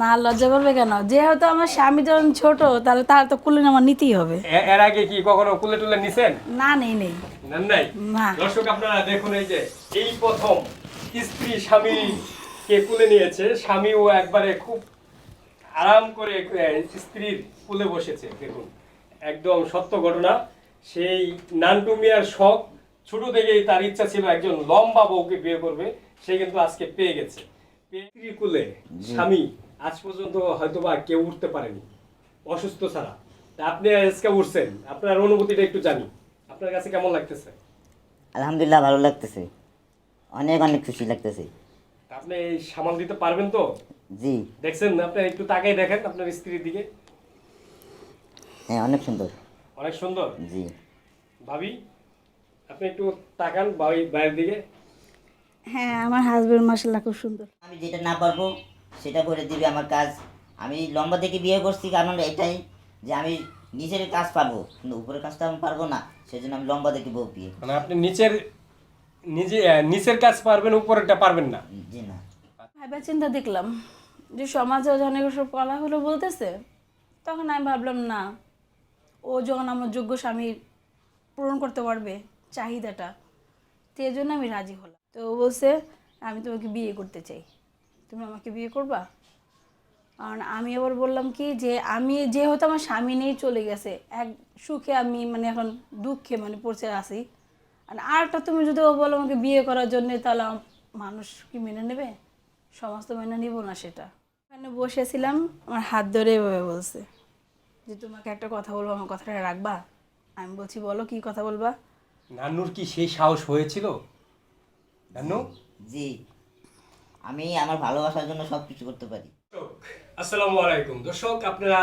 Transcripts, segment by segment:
না লজ্জা করবে কেন? যেহেতু আমার স্বামী যখন ছোট তাহলে তার তো কুলে আমার নিতেই হবে। এর আগে কি কখনো কুলে টুলে নিছেন? না নেই নেই। নেন নাই? না। দর্শক আপনারা দেখুন এই যে এই প্রথম স্ত্রী স্বামী কে কুলে নিয়েছে স্বামীও একবারে খুব আরাম করে স্ত্রীর কুলে বসেছে দেখুন। একদম সত্য ঘটনা। সেই নান্টু মিয়ার শখ ছোট থেকেই তার ইচ্ছা ছিল একজন লম্বা বউকে বিয়ে করবে সে কিন্তু আজকে পেয়ে গেছে। কুলে স্বামী আজ পর্যন্ত হয়তো বা কেউ উঠতে পারেনি অসুস্থ ছাড়া। তা আপনি আজকে উঠছেন আপনার অনুভূতিটা একটু জানি। আপনার কাছে কেমন লাগতেছে? আলহামদুলিল্লাহ ভালো লাগতেছে। অনেক অনেক খুশি লাগতেছে। আপনি সামাল দিতে পারবেন তো? জি। দেখছেন আপনি একটু তাকাই দেখেন আপনার স্ত্রীর দিকে। হ্যাঁ অনেক সুন্দর। অনেক সুন্দর? জি। ভাবি আপনি একটু তাকান বাইরের দিকে। হ্যাঁ আমার হাজবেন্ড মাসাল্লাহ খুব সুন্দর। আমি যেটা না পারব সেটা করে দিবে আমার কাজ। আমি লম্বা থেকে বিয়ে করছি কারণ এটাই যে আমি নিচের কাজ পারব কিন্তু উপরের কাজটা আমি পারব না সেজন্য আমি লম্বা থেকে বউ বিয়ে মানে আপনি নিচের নিজে নিচের কাজ পারবেন উপরেরটা পারবেন না? জি না। ভাইবা চিন্তা দেখলাম যে সমাজে অনেক সব কলা হলো বলতেছে তখন আমি ভাবলাম না ও যখন আমার যোগ্য স্বামী পূরণ করতে পারবে চাহিদাটা তো এই জন্য আমি রাজি হলাম। তো ও বলছে, আমি তোমাকে বিয়ে করতে চাই। তুমি আমাকে বিয়ে করবা? কারণ আমি আবার বললাম কি যে, আমি যেহেতু আমার স্বামী নিয়েই চলে গেছে, এক সুখে আমি মানে এখন দুঃখে মানে পড়ছে আসি আর আরেকটা, তুমি যদি ও বলো আমাকে বিয়ে করার জন্য, তাহলে মানুষ কি মেনে নেবে? সমাজ তো মেনে নিব না সেটা। ওখানে বসেছিলাম, আমার হাত ধরে এভাবে বলছে যে, তোমাকে একটা কথা বলব, আমার কথাটা রাখবা? আমি বলছি, বলো কি কথা বলবা? নান্নুর কি সেই সাহস হয়েছিল? নান্নু? জি আমি আমার ভালোবাসার জন্য সব কিছু করতে পারি। আসসালামু আলাইকুম। দর্শক আপনারা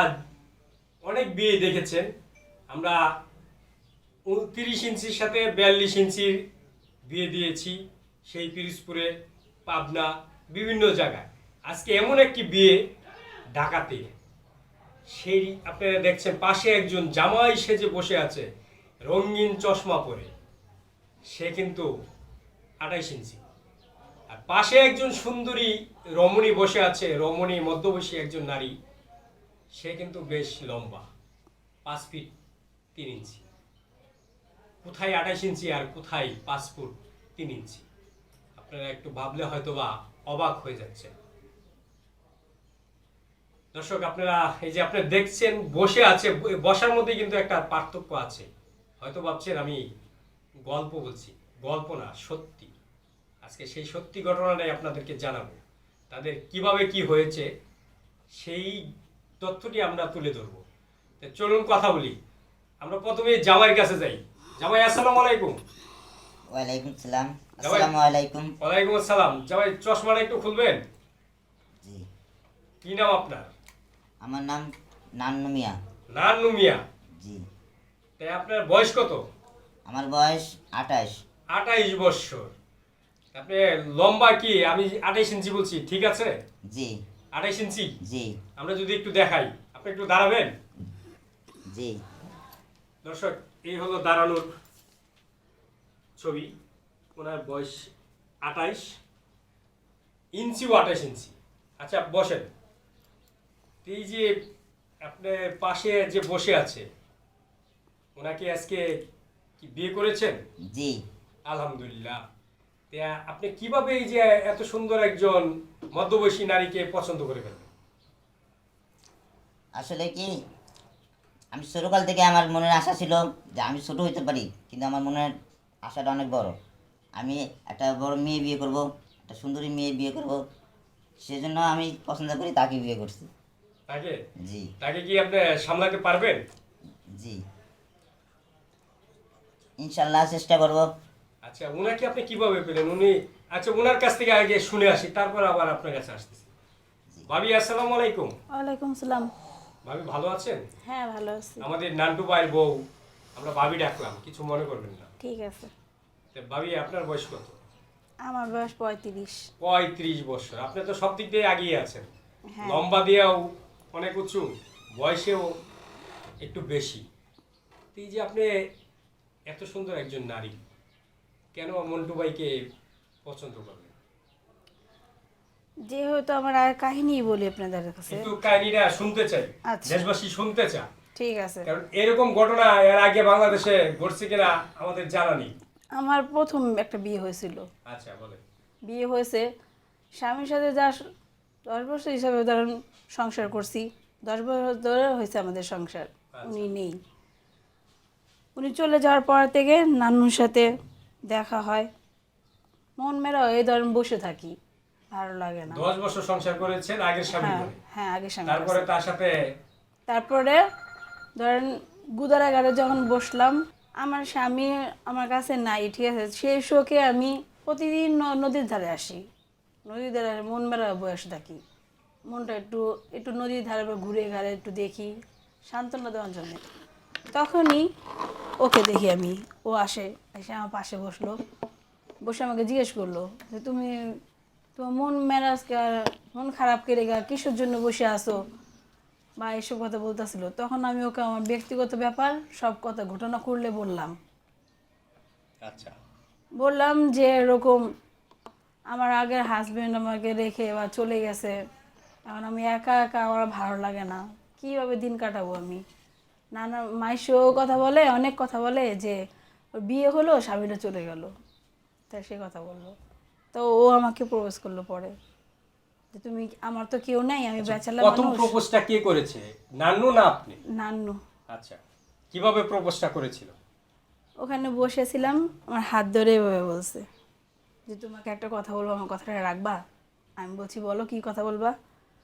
অনেক বিয়ে দেখেছেন। আমরা উনত্রিশ ইঞ্চির সাথে বিয়াল্লিশ ইঞ্চির বিয়ে দিয়েছি সেই পিরিজপুরে পাবনা বিভিন্ন জায়গায়। আজকে এমন একটি বিয়ে ঢাকাতে। সেই আপনারা দেখছেন পাশে একজন জামাই সেজে বসে আছে রঙিন চশমা পরে। সে কিন্তু আঠাইশ ইঞ্চি। আর পাশে একজন সুন্দরী রমণী বসে আছে, রমণী মধ্যবয়সী একজন নারী। সে কিন্তু বেশ লম্বা, পাঁচ ফিট তিন ইঞ্চি। কোথায় আঠাশ ইঞ্চি আর কোথায় পাঁচ ফুট তিন ইঞ্চি? আপনারা একটু ভাবলে হয়তো বা অবাক হয়ে যাচ্ছে দর্শক, আপনারা এই যে আপনি দেখছেন, বসে আছে, বসার মধ্যে কিন্তু একটা পার্থক্য আছে। হয়তো ভাবছেন আমি গল্প বলছি গল্প না সত্যি। আজকে সেই সত্যি ঘটনাটাই আপনাদেরকে জানাব। তাদের কীভাবে কি হয়েছে সেই তথ্যটি আমরা তুলে ধরবো। তো চলুন কথা বলি। আমরা প্রথমে জামাইয়ের কাছে যাই। জামাই আসসালামু আলাইকুম। ওয়ালাইকুম সালাম। আসসালামু আলাইকুম। ওয়ালাইকুম আসসালাম। জামাই চশমাটা একটু খুলবেন? জি। কি নাম আপনার? আমার নাম নান্নু মিয়া। নান্নু মিয়া। জি। তাই আপনার বয়স কত? আমার বয়স আঠাশ। আঠাইশ বৎসর আপনি লম্বা কি? আমি আঠাইশ ইঞ্চি বলছি ঠিক আছে? জি। আঠাইশ ইঞ্চি? জি। আমরা যদি একটু দেখাই আপনি একটু দাঁড়াবেন? জি। দর্শক এই হলো দাঁড়ানোর ছবি। ওনার বয়স আঠাইশ। ইঞ্চিও আঠাইশ ইঞ্চি। আচ্ছা বসেন। এই যে আপনার পাশে যে বসে আছে ওনাকে আজকে কি বিয়ে করেছেন? জি। আলহামদুলিল্লাহ। তা আপনি কীভাবে এই যে এত সুন্দর একজন মধ্যবয়সী নারীকে পছন্দ করে ফেললেন? আসলে কি আমি ছোটোকাল থেকে আমার মনের আশা ছিল যে আমি ছোট হইতে পারি কিন্তু আমার মনের আশাটা অনেক বড়। আমি একটা বড় মেয়ে বিয়ে করব একটা সুন্দরী মেয়ে বিয়ে করব সেজন্য আমি পছন্দ করি তাকে বিয়ে করছি। তাকে? জি। তাকে কি আপনি সামলাতে পারবেন? জি। ইনশাল্লাহ চেষ্টা করব। আচ্ছা ওনাকে আপনি কীভাবে পেলেন? উনি আচ্ছা ওনার কাছ থেকে আগে শুনে আসি তারপর আবার আপনার কাছে আসতেছি। ভাবি আসসালামু আলাইকুম। ওয়ালাইকুম সালাম। ভাবি ভালো আছেন? হ্যাঁ ভালো আছি। আমাদের নান্টু ভাইয়ের বউ আমরা ভাবি ডাকলাম কিছু মনে করবেন না। ঠিক আছে। তা ভাবি আপনার বয়স কত? আমার বয়স পঁয়ত্রিশ। পঁয়ত্রিশ বছর আপনি তো সব দিক দিয়ে এগিয়ে আছেন। হ্যাঁ। লম্বা দিয়েও অনেক উঁচু বয়সেও একটু বেশি। এই যে আপনি এত সুন্দর একজন নারী কেন মন্টু ভাইকে পছন্দ করলেন? যেহেতু আমার আর কাহিনী বলি আপনাদের কাছে। কিন্তু কাহিনীটা শুনতে চাই আচ্ছা। দেশবাসী শুনতে চায়। ঠিক আছে। কারণ এরকম ঘটনা এর আগে বাংলাদেশে ঘটছে কিনা আমাদের জানা নেই। আমার প্রথম একটা বিয়ে হয়েছিল। আচ্ছা বলে বিয়ে হয়েছে স্বামীর সাথে যা দশ বছর হিসাবে ধরুন সংসার করছি দশ বছর ধরে হয়েছে আমাদের সংসার উনি নেই। উনি চলে যাওয়ার পর থেকে নানুর সাথে দেখা হয়। মন মেরা এই ধরুন বসে থাকি ভালো লাগে না। দশ বছর সংসার করেছেন আগের স্বামী হ্যাঁ হ্যাঁ স্বামী তারপরে তার সাথে তারপরে ধরেন গুদারাগারে যখন বসলাম আমার স্বামী আমার কাছে নাই ঠিক আছে? সেই শোকে আমি প্রতিদিন নদীর ধারে আসি। নদীর ধারে মন মেরা বয়স থাকি। মনটা একটু একটু নদীর ধারে ঘুরে ঘাড়ে একটু দেখি সান্ত্বনা দেওয়ার জন্য। তখনই ওকে দেখি আমি। ও আসে এসে আমার পাশে বসল। বসে আমাকে জিজ্ঞেস করল যে তুমি তোমার মন মেরাজ মন খারাপ করে গা কিসের জন্য বসে আসো বা এসব কথা বলতেছিল। তখন আমি ওকে আমার ব্যক্তিগত ব্যাপার সব কথা ঘটনা করলে বললাম। আচ্ছা। বললাম যে এরকম আমার আগের হাজবেন্ড আমাকে রেখে বা চলে গেছে। এখন আমি একা একা আমার ভালো লাগে না। কীভাবে দিন কাটাবো আমি? নানা মাইশও কথা বলে অনেক কথা বলে যে ওর বিয়ে হলো স্বামীটা চলে গেল। তাই সে কথা বলল। তো ও আমাকে প্রপোজ করল পরে। যে তুমি আমার তো কেউ নাই আমি ব্যাচেলার প্রথম প্রপোজটা কে করেছে? নান্নু না আপনি? নান্নু। আচ্ছা কীভাবে প্রপোজটা করেছিল? ওখানে বসেছিলাম আমার হাত ধরে এভাবে বলছে। যে তোমাকে একটা কথা বলব আমার কথাটা রাখবা? আমি বলছি বলো কি কথা বলবা?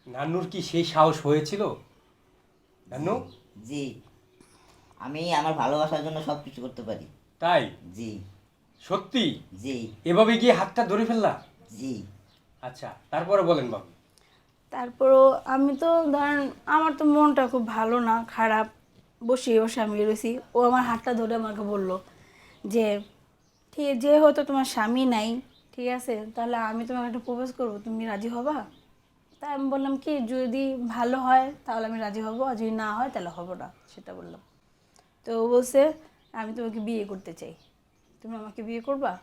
নান্নুর কি সেই সাহস হয়েছিল? নান্নু? জি। আমি আমার ভালোবাসার জন্য সব কিছু করতে পারি। তাই? জি। সত্যি? জি। এভাবে গিয়ে হাতটা ধরে ফেললা? জি। আচ্ছা তারপরে বলেন বাবু। তারপরও আমি তো ধরেন আমার তো মনটা খুব ভালো না খারাপ। বসে বসে আমি রয়েছি ও আমার হাতটা ধরে আমাকে বলল যে ঠিক যে হয়তো তোমার স্বামী নাই ঠিক আছে তাহলে আমি তোমাকে একটা প্রপোজ করব তুমি রাজি হবা? তাই আমি বললাম কি যদি ভালো হয় তাহলে আমি রাজি হব আর যদি না হয় তাহলে হব না সেটা বললাম। তো ও বলছে, আমি তোমাকে বিয়ে করতে চাই। তুমি আমাকে বিয়ে করবা?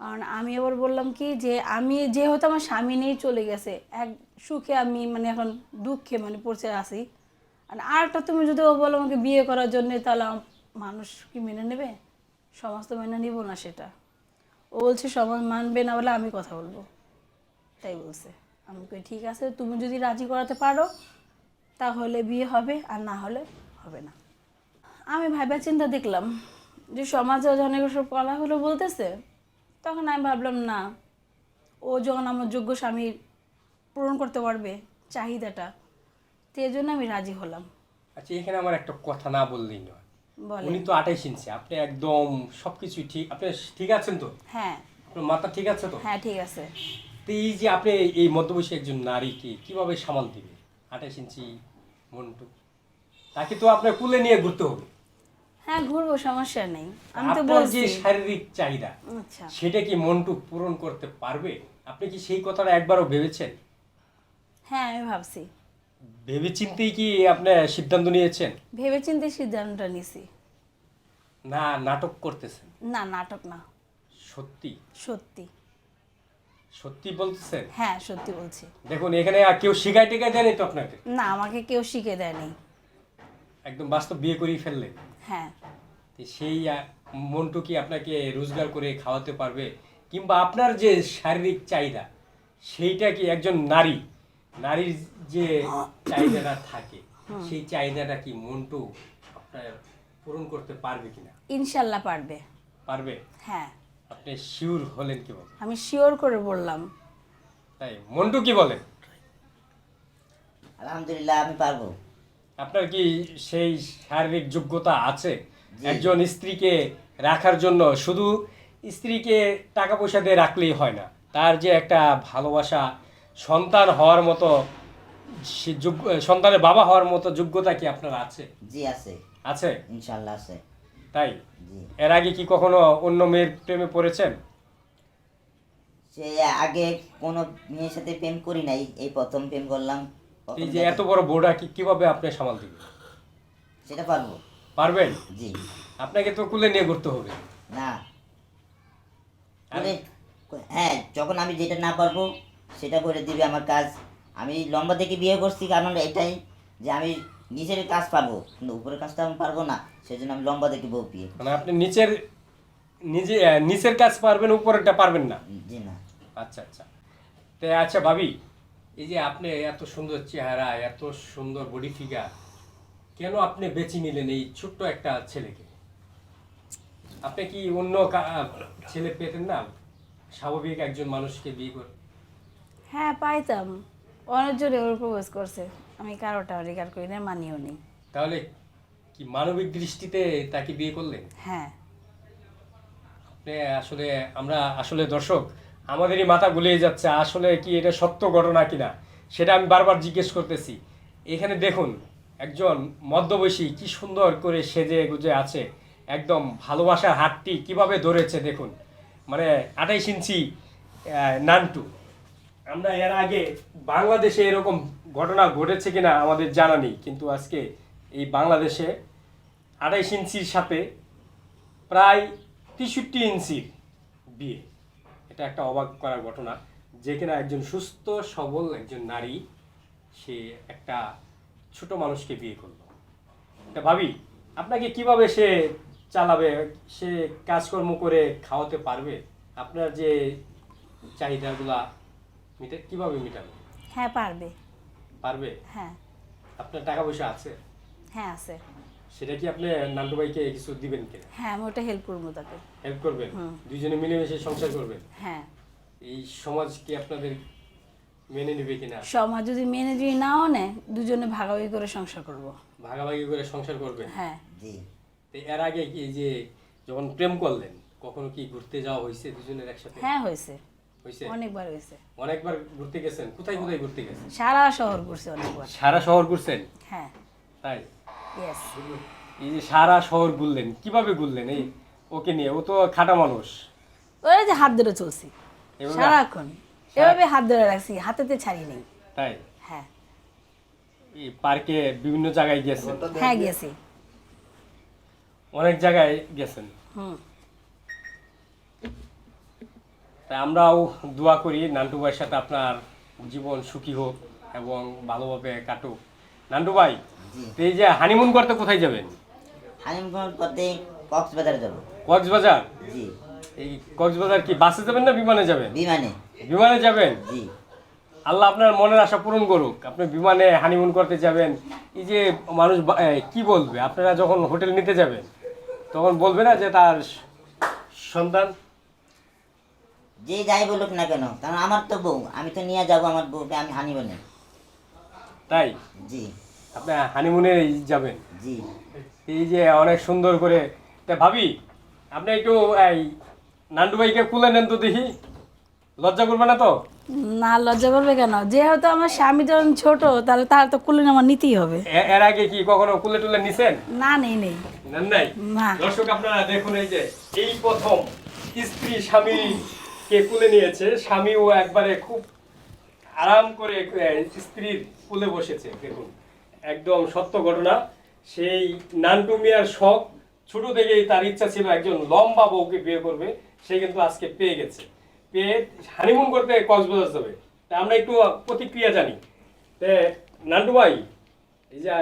কারণ আমি আবার বললাম কি যে, আমি যেহেতু আমার স্বামী নেই চলে গেছে, এক সুখে আমি মানে এখন দুঃখে মানে পড়ছে আসি আর আরেকটা, তুমি যদি ও বলো আমাকে বিয়ে করার জন্য, তাহলে মানুষ কি মেনে নেবে? সমাজ তো মেনে নিব না সেটা। ও বলছে সমাজ মানবে না বলে আমি কথা বলব। তাই বলছে। আমি কই, ঠিক আছে, তুমি যদি রাজি করাতে পারো, তাহলে বিয়ে হবে, আর না হলে হবে না। আমি ভাইবা চিন্তা দেখলাম যে সমাজে অনেক সব কথাগুলো বলতেছে তখন আমি ভাবলাম না ও যখন আমার যোগ্য স্বামীর পূরণ করতে পারবে চাহিদাটা তো এই জন্য আমি রাজি হলাম। আচ্ছা এখানে আমার একটা কথা না বললেই নয়। বলে উনি তো আঠাইশ ইঞ্চি আপনি একদম সবকিছুই ঠিক আপনি ঠিক আছেন তো? হ্যাঁ। আপনার মাথা ঠিক আছে তো? হ্যাঁ ঠিক আছে। তো এই যে আপনি এই মধ্যবয়সী একজন নারীকে কীভাবে সামাল দিবে? আঠাশ ইঞ্চি মন্টু তাকে তো আপনার কুলে নিয়ে ঘুরতে হবে। হ্যাঁ ঘুরবো সমস্যা নেই। আমি তো আপনার যে শারীরিক চাহিদা আচ্ছা। সেটা কি মন্টু পূরণ করতে পারবে? আপনি কি সেই কথাটা একবারও ভেবেছেন? হ্যাঁ আমি ভাবছি। ভেবে চিন্তেই কি আপনি সিদ্ধান্ত নিয়েছেন? ভেবে চিন্তে সিদ্ধান্তটা নিছি। না নাটক করতেছেন? না নাটক না। সত্যি? সত্যি। সত্যি বলতেছেন? হ্যাঁ সত্যি বলছি। দেখুন এখানে আর কেউ শিখাই টেকাই দেয়নি তো আপনাকে? না আমাকে কেউ শিখে দেয়নি। একদম বাস্তব বিয়ে করেই ফেললেন। হ্যাঁ। তো সেই মন্টু কি আপনাকে রোজগার করে খাওয়াতে পারবে? কিংবা আপনার যে শারীরিক চাহিদা সেইটা কি একজন নারী নারীর যে চাহিদাটা থাকে সেই চাহিদাটা কি মন্টু আপনার পূরণ করতে পারবে কিনা? ইনশাল্লাহ পারবে। পারবে? হ্যাঁ। আপনি শিওর হলেন কীভাবে আমি শিওর করে বললাম। তাই মন্টু কি বলেন? আলহামদুলিল্লাহ আমি পারব। আপনার কি সেই শারীরিক যোগ্যতা আছে? একজন স্ত্রীকে রাখার জন্য শুধু স্ত্রীকে টাকা পয়সা দিয়ে রাখলেই হয় না। তার যে একটা ভালোবাসা সন্তান হওয়ার মতো সন্তানের বাবা হওয়ার মতো যোগ্যতা কি আপনার আছে? জি আছে। আছে? ইনশাল্লাহ আছে। তাই? এর আগে কি কখনো অন্য মেয়ের প্রেমে পড়েছেন? সে আগে কোনো মেয়ের সাথে প্রেম করি নাই। এই প্রথম প্রেম করলাম। এই যে এত বড় বোর্ডা কি কীভাবে আপনি সামাল দিবেন? সেটা পারব। পারবেন? জি। আপনাকে তো কুলে নিয়ে ঘুরতে হবে। না। করে- হ্যাঁ যখন আমি যেটা না পারব সেটা করে দিবে আমার কাজ। আমি লম্বা থেকে বিয়ে করছি কারণ এটাই যে আমি নিচের কাজ পারব কিন্তু উপরের কাজটা আমি পারব না সেজন্য আমি লম্বা দেখে বউ বিয়ে মানে আপনি নিচের নিজে নিচের কাজ পারবেন উপরেরটা পারবেন না? জি না। আচ্ছা আচ্ছা। তো আচ্ছা ভাবি এই যে আপনি এত সুন্দর চেহারা এত সুন্দর বডি ফিগার কেন আপনি বেছে নিলেন এই ছোট্ট একটা ছেলেকে? আপনি কি অন্য ছেলে পেতেন না? স্বাভাবিক একজন মানুষকে বিয়ে করে। হ্যাঁ পাইতাম। অনেকজনে ওর প্রপোজ করছে। আমি কারোটা রেগার করি না মানিও নি তাহলে কি মানবিক দৃষ্টিতে তাকে বিয়ে করলেন? হ্যাঁ। আপনি আসলে আমরা আসলে দর্শক আমাদেরই মাথা গুলিয়ে যাচ্ছে, আসলে কি এটা সত্য ঘটনা কিনা? সেটা আমি বারবার জিজ্ঞেস করতেছি। এখানে দেখুন, একজন মধ্যবয়সী কি সুন্দর করে সেজে গুজে আছে, একদম ভালোবাসার হাতটি কীভাবে ধরেছে দেখুন। মানে আঠাইশ ইঞ্চি নানটু। আমরা এর আগে বাংলাদেশে এরকম ঘটনা ঘটেছে কিনা আমাদের জানা নেই, কিন্তু আজকে এই বাংলাদেশে আঠাইশ ইঞ্চির সাথে প্রায় তেষট্টি ইঞ্চির বিয়ে। এটা একটা অবাক করার ঘটনা যে কিনা একজন সুস্থ সবল একজন নারী সে একটা ছোট মানুষকে বিয়ে করল। তা ভাবি আপনাকে কীভাবে সে চালাবে? সে কাজকর্ম করে খাওয়াতে পারবে? আপনার যে চাহিদাগুলা মিটে কীভাবে মিটাবে? হ্যাঁ পারবে। পারবে? হ্যাঁ। আপনার টাকা পয়সা আছে? হ্যাঁ আছে। সেটা কি আপনি নান্টু ভাইকে কিছু দিবেন কিনা হ্যাঁ আমি ওটা হেল্প করব তাকে। হেল্প করবেন? হুম। দুইজনে মিলেমিশে সংসার করবেন? হ্যাঁ। এই সমাজ কি আপনাদের মেনে নেবে কিনা? সমাজ যদি মেনে যদি নাও নেয় দুজনে ভাগাভাগি করে সংসার করব। ভাগাভাগি করে সংসার করবেন? হ্যাঁ। জি। তো এর আগে কি যে যখন প্রেম করলেন কখনো কি ঘুরতে যাওয়া হয়েছে দুজনের একসাথে? হ্যাঁ হয়েছে। হয়েছে? অনেকবার হয়েছে। অনেকবার ঘুরতে গেছেন? কোথায় কোথায় ঘুরতে গেছেন? সারা শহর ঘুরছে অনেকবার। সারা শহর ঘুরছেন? হ্যাঁ। তাই? এই যে সারা শহর ঘুরলেন কীভাবে ঘুরলেন? এই ওকে নিয়ে ও তো খাটা মানুষ। ওরা যে হাত ধরে চলছি। সারাক্ষণ। এভাবে হাত ধরে রাখছি হাতেতে ছাড়ি নেই। তাই? হ্যাঁ। এই পার্কে বিভিন্ন জায়গায় গেছেন? হ্যাঁ গেছি। অনেক জায়গায় গেছেন? হুম। তাই আমরাও দোয়া করি নান্টু ভাইয়ের সাথে আপনার জীবন সুখী হোক এবং ভালোভাবে কাটুক। নান্টু ভাই এই যে হানিমুন করতে কোথায় যাবেন? হানিমুন করতে কক্সবাজারে যাব। কক্সবাজার? জি। এই কক্সবাজার কি বাসে যাবেন না বিমানে যাবেন? বিমানে। বিমানে যাবেন? জি। আল্লাহ আপনার মনের আশা পূরণ করুক। আপনি বিমানে হানিমুন করতে যাবেন। এই যে মানুষ কি বলবে? আপনারা যখন হোটেল নিতে যাবেন তখন বলবে না যে তার সন্তান? যে যাই বলুক না কেন কারণ আমার তো বউ। আমি তো নিয়ে যাব আমার বউকে আমি হানিমুনে তাই? জি। আপনি হানিমুনে যাবেন। জি। এই যে অনেক সুন্দর করে তা ভাবি আপনি একটু এই নান্ডু ভাইকে কুলে নেন তো দেখি। লজ্জা করবে না তো? না লজ্জা করবে কেন? যেহেতু আমার স্বামী যখন ছোট তাহলে তার তো কুলে আমার নিতেই হবে। এর আগে কি কখনো কুলে টুলে নিছেন? না নেই নেই। নেন নাই? না। দর্শক আপনারা দেখুন এই যে এই প্রথম স্ত্রী স্বামী কে কুলে নিয়েছে স্বামীও একবারে খুব আরাম করে স্ত্রীর কুলে বসেছে দেখুন। একদম সত্য ঘটনা। সেই নান্টু মিয়ার শখ ছোট থেকেই তার ইচ্ছা ছিল একজন লম্বা বউকে বিয়ে করবে। সে কিন্তু আজকে পেয়ে গেছে। পেয়ে হানিমুন করতে কক্সবাজার যাবে। তা আমরা একটু প্রতিক্রিয়া জানি। তে নান্টু ভাই এই যে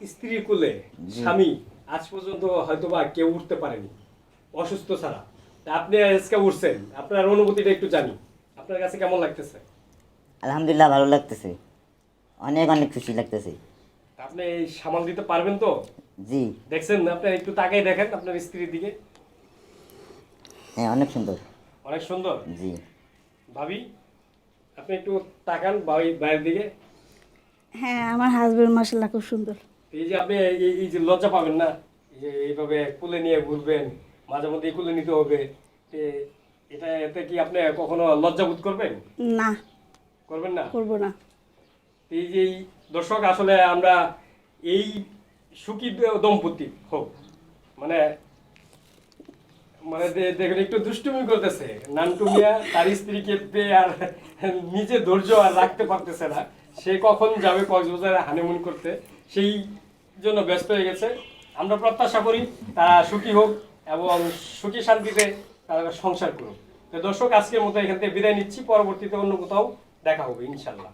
স্ত্রী কুলে স্বামী আজ পর্যন্ত হয়তো বা কেউ উঠতে পারেনি অসুস্থ ছাড়া। তা আপনি আজকে উঠছেন আপনার অনুভূতিটা একটু জানি। আপনার কাছে কেমন লাগতেছে? আলহামদুলিল্লাহ ভালো লাগতেছে। অনেক অনেক খুশি লাগতেছে। আপনি সামাল দিতে পারবেন তো? জি। দেখছেন আপনি একটু তাকাই দেখেন আপনার স্ত্রীর দিকে? হ্যাঁ অনেক সুন্দর। অনেক সুন্দর? জি। ভাবি আপনি একটু তাকান বাইরের দিকে। হ্যাঁ আমার হাজবেন্ড মাসাল্লাহ খুব সুন্দর। এই যে আপনি এই- যে লজ্জা পাবেন না? এই যে এইভাবে কুলে নিয়ে ঘুরবেন মাঝে মধ্যে কুলে নিতে হবে। এটা এতে কি আপনি কখনো লজ্জা বোধ করবেন? না। করবেন না? করব না। এই যে দর্শক, আসলে আমরা এই সুখী দম্পতি, হোক মানে মানে দেখুন, একটু দুষ্টুমি করতেছে। নান্টু মিয়া, তার স্ত্রীকে পেয়ে আর নিজে ধৈর্য আর রাখতে পারতেছে না। সে কখন যাবে, কক্সবাজারে হানিমুন করতে, সেই জন্য ব্যস্ত হয়ে গেছে। আমরা প্রত্যাশা করি তারা সুখী হোক এবং সুখী শান্তিতে তারা সংসার করুক। তো দর্শক, আজকের মতো এখান থেকে বিদায় নিচ্ছি। পরবর্তীতে অন্য কোথাও দেখা হবে, ইনশাল্লাহ।